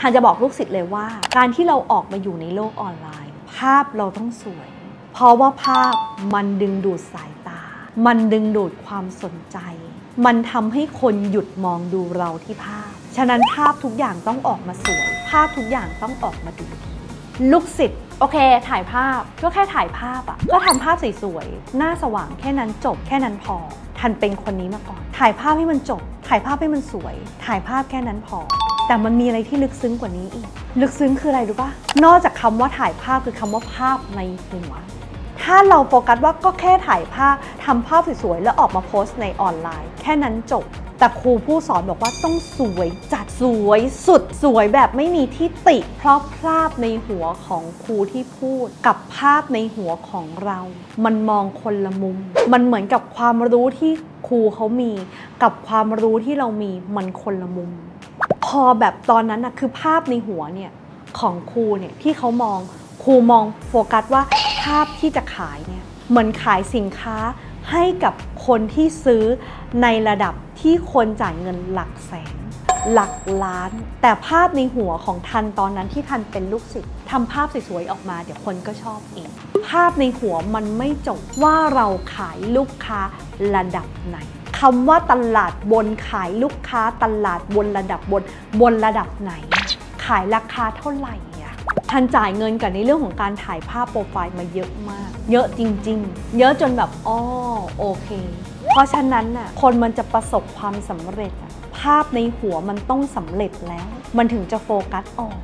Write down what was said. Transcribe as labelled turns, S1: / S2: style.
S1: ทันจะบอกลูกศิษย์เลยว่า การที่เราออกมาอยู่ในโลกออนไลน์ ภาพเราต้องสวย เพราะว่าภาพมันดึงดูดสายตา มันดึงดูดความสนใจ มันทำให้คนหยุดมองดูเราที่ภาพ ฉะนั้นภาพทุกอย่างต้องออกมาสวย ภาพทุกอย่างต้องออกมาดูดีลูกศิษย์โอเค ถ่ายภาพก็แค่ถ่ายภาพอะก็ทำภาพสวยๆ หน้าสว่างแค่นั้นจบแค่นั้นพอ ทันเป็นคนนี้มาก่อน ถ่ายภาพให้มันจบ ถ่ายภาพให้มันสวย ถ่ายภาพแค่นั้นพอ แต่มันมีอะไรที่ลึกซึ้งกว่านี้อีก ลึกซึ้งคืออะไรรู้ปะนอกจากคำว่าถ่ายภาพคือคำว่าภาพในหัว ถ้าเราโฟกัสว่าก็แค่ถ่ายภาพทำภาพสวยๆแล้วออกมาโพสต์ในออนไลน์ แค่นั้นจบ แต่ครูผู้สอนบอกว่าต้องสวยจัดสวยสุดสวยแบบไม่มีที่ติ เพราะภาพในหัวของครูที่พูด กับภาพในหัวของเรา มันมองคนละมุม มันเหมือนกับความรู้ที่ครูเขามี กับความรู้ที่เรามีมันคนละมุม อแบบตอนนั้นนะคือภาพในหัวเนี่ยของครูเนี่ยที่เขามองครูมองโฟกัสว่าภาพที่จะขายเนี่ยเหมือนขายสินค้าให้กับคนที่ซื้อในระดับที่คนจ่ายเงินหลักแสน หลักล้าน แต่ภาพในหัวของทันตอนนั้นที่ทันเป็นลูกศิษย์ทำภาพสวยๆออกมา เดี๋ยวคนก็ชอบเองภาพในหัวมันไม่จบว่าเราขายลูกค้าระดับไหน คำว่าตลาดบนขายลูกค้าตลาดบนระดับบนบนระดับไหน ขายราคาเท่าไหร่อะทันจ่ายเงินกับในเรื่องของการถ่ายภาพโปรไฟล์มาเยอะมาก เยอะจริง ๆ เยอะจนแบบอ้อโอเค เพราะฉะนั้นน่ะคนมันจะประสบความสำเร็จอะภาพในหัวมันต้องสำเร็จแล้ว มันถึงจะโฟกัสออก